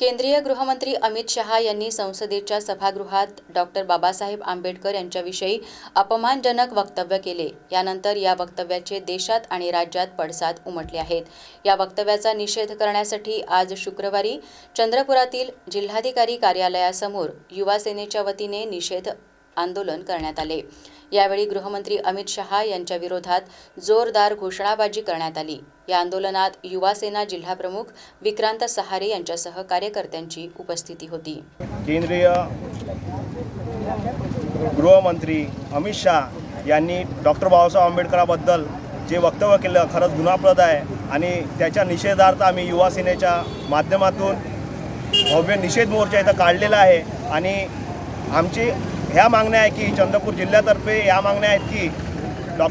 केंद्रीय गृहमंत्री अमित शहा यांनी संसदेच्या सभागृहात डॉक्टर बाबासाहेब आंबेडकर यांच्याविषयी अपमानजनक वक्तव्य केले. यानंतर या वक्तव्याचे देशात आणि राज्यात पडसाद उमटले आहेत. या वक्तव्याचा निषेध करण्यासाठी आज शुक्रवारी चंद्रपुरातील जिल्हाधिकारी कार्यालयासमोर युवा सेनेच्या वतीने निषेध आंदोलन करण्यात आले. यावेळी गृहमंत्री अमित शहा यांच्या विरोधात जोरदार घोषणाबाजी करण्यात आली. या आंदोलनात युवा सेना जिल्हाप्रमुख विक्रांत सहारे यांच्यासह कार्यकर्त्यांची उपस्थिती होती. केंद्रीय गृहमंत्री अमित शहा यांनी डॉक्टर बाबासाहेब आंबेडकराबद्दल जे वक्तव्य केलं खरंच गुन्हाप्रद आहे आणि त्याच्या निषेधार्थ आम्ही युवा सेनेच्या माध्यमातून भव्य निषेध मोर्चा इथं काढलेला आहे आणि आमची ह्या मागण्या आहे की चंद्रपूर जिल्ह्यातर्फे या मागण्या आहेत की डॉ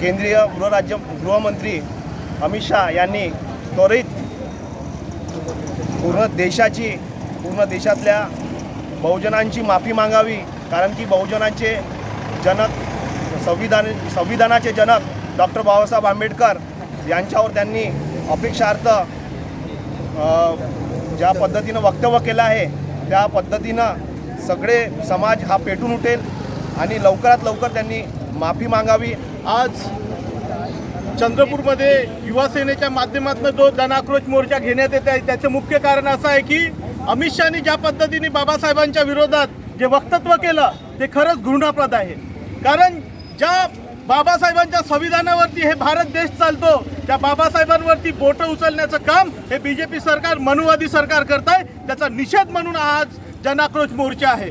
केंद्रीय गृहराज्य गृहमंत्री अमित शहा यांनी त्वरित पूर्ण देशाची पूर्ण देशातल्या बहुजनांची माफी मागावी कारण की बहुजनांचे जनक संविधान संविधानाचे जनक डॉक्टर बाबासाहेब आंबेडकर यांच्यावर त्यांनी अपेक्षार्थ ज्या पद्धतीनं वक्तव्य केलं आहे त्या पद्धतीनं सगळे समाज हा पेटून उठेल आणि लवकरात लवकर त्यांनी माफी मागावी. आज चंद्रपूरमध्ये युवासेनेच्या माध्यमातून जो जनाक्रोश मोर्चा घेण्यात येत आहे त्याचं मुख्य कारण असं आहे की अमित शहानी ज्या पद्धतीने बाबासाहेबांच्या विरोधात जे वक्तत्व केलं ते खरंच घृणाप्रद आहे. कारण ज्या बाबासाहेबांच्या संविधानावरती हे भारत देश चालतो त्या बाबासाहेबांवरती बोटं उचलण्याचं काम हे बी जे पी सरकार मनुवादी सरकार करत आहे त्याचा निषेध म्हणून आज जनाक्रोश मोर्चा आहे.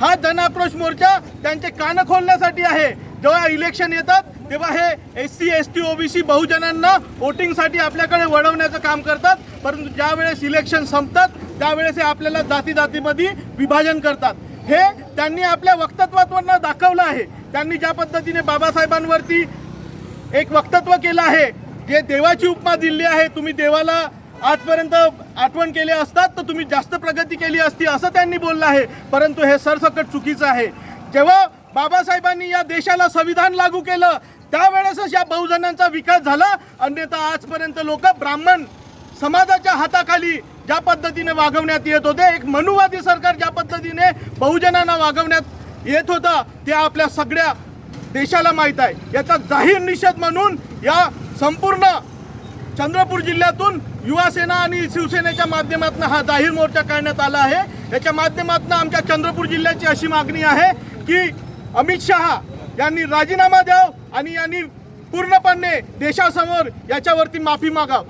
हा जनाक्रोश मोर्चा त्यांचे कान खोलण्यासाठी आहे. जेव्हा इलेक्शन येतात तेव्हा हे S C S T OBC बहुजनांना वोटिंगसाठी आपल्याकडे वळवण्याचं काम करतात. परंतु ज्यावेळेस इलेक्शन संपतात त्यावेळेस हे आपल्याला जाती जातीमध्ये विभाजन करतात. हे त्यांनी आपल्या वक्तत्वातून दाखवलं आहे. त्यांनी ज्या पद्धतीने बाबासाहेबांवरती एक वक्तत्व केलं आहे जे देवाची उपमा दिली आहे तुम्ही देवाला आजपर्यंत आठवण केली असतात तर तुम्ही जास्त प्रगती केली असती असं त्यांनी बोललं आहे. परंतु हे सरसकट चुकीचं आहे. जेव्हा बाबासाहेबांनी या देशाला संविधान लागू केलं त्यावेळेसच या बहुजनांचा विकास झाला. अन्यथा आजपर्यंत लोक ब्राह्मण समाजाच्या हाताखाली ज्या पद्धतीने वागवण्यात येत होते एक मनुवादी सरकार ज्या पद्धतीने बहुजनांना वागवण्यात येत होतं ते आपल्या सगळ्या देशाला माहीत आहे. याचा जाहीर निषेध म्हणून या संपूर्ण चंद्रपूर जिल्ह्यातून युवा सेना आणि शिवसेनेच्या माध्यमातून हा जाहीर मोर्चा काढण्यात आला आहे. याच्या माध्यमातून आमच्या चंद्रपूर जिल्ह्याची अशी मागणी आहे की अमित शहा यांनी राजीनामा द्याव आणि यांनी पूर्णपणे देशासमोर याच्यावरती माफी मागाव.